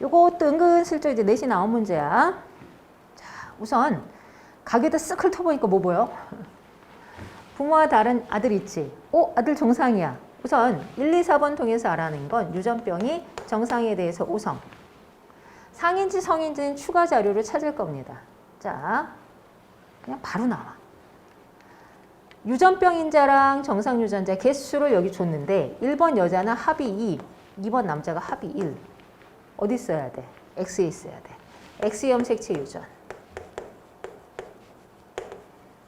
요것도 은근슬쩍 이제 넷이 나온 문제야. 자, 우선 가게에다 쓱 훑어보니까 뭐 보여? 부모와 다른 아들 있지. 어, 아들 정상이야. 우선 1, 2, 4번 통해서 알아낸 건 유전병이 정상에 대해서 오성. 상인지 성인지는 추가 자료를 찾을 겁니다. 자, 그냥 바로 나와. 유전병 인자랑 정상 유전자 개수를 여기 줬는데 1번 여자는 합이 2, 2번 남자가 합이 1. 어디 써야 돼? X에 있어야 돼. X 염색체 유전.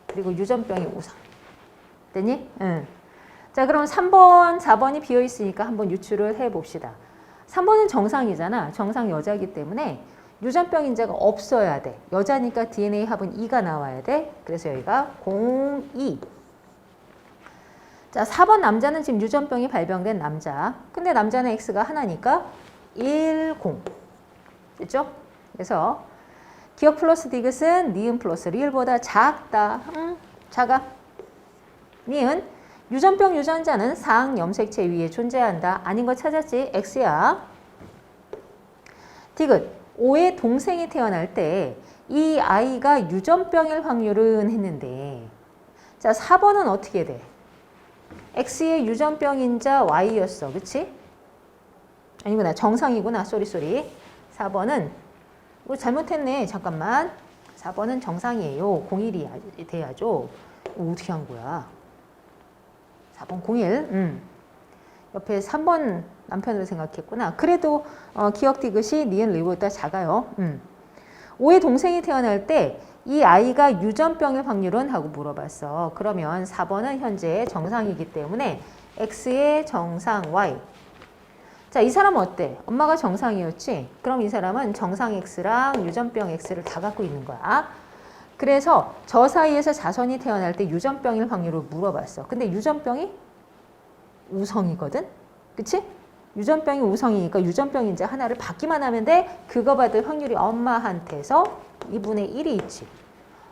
그리고 유전병이 우선. 됐니? 응. 자, 그럼 3번, 4번이 비어 있으니까 한번 유출을 해 봅시다. 3번은 정상이잖아. 정상 여자이기 때문에 유전병 인자가 없어야 돼. 여자니까 DNA 합은 2가 나와야 돼. 그래서 여기가 02. 자, 4번 남자는 지금 유전병이 발병된 남자. 근데 남자는 X가 하나니까 10. 됐죠? 그래서 기억 플러스 디귿은 니은 플러스 리을보다 작다. 음, 작아. 니은 유전병 유전자는 상 염색체 위에 존재한다. 아닌 거 찾았지? X야. 디귿 5의 동생이 태어날 때 이 아이가 유전병일 확률은 했는데 자 4번은 어떻게 돼? X의 유전병인 자 Y였어. 그치? 아니구나. 정상이구나. 쏘리 쏘리. 4번은 뭐 잘못했네. 잠깐만. 4번은 정상이에요. 01이 돼야죠. 어, 어떻게 한 거야? 4번 01. 음. 옆에 3번 남편으로 생각했구나. 그래도 어, 기억 디귿이 니은 리보다 작아요. 음. 5의 동생이 태어날 때 이 아이가 유전병일 확률은 하고 물어봤어. 그러면 4번은 현재 정상이기 때문에 X의 정상 Y. 자, 이 사람은 어때? 엄마가 정상이었지? 그럼 이 사람은 정상 X랑 유전병 X를 다 갖고 있는 거야. 그래서 저 사이에서 자손이 태어날 때 유전병일 확률을 물어봤어. 근데 유전병이 우성이거든? 그치? 유전병이 우성이니까 유전병 인자 하나를 받기만 하면 돼. 그거 받을 확률이 엄마한테서 2분의 1이 있지.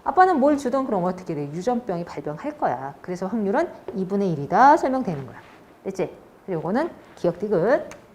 아빠는 뭘 주든 그럼 어떻게 돼? 유전병이 발병할 거야. 그래서 확률은 2분의 1이다 설명되는 거야. 됐지? 요거는 기억 디귿.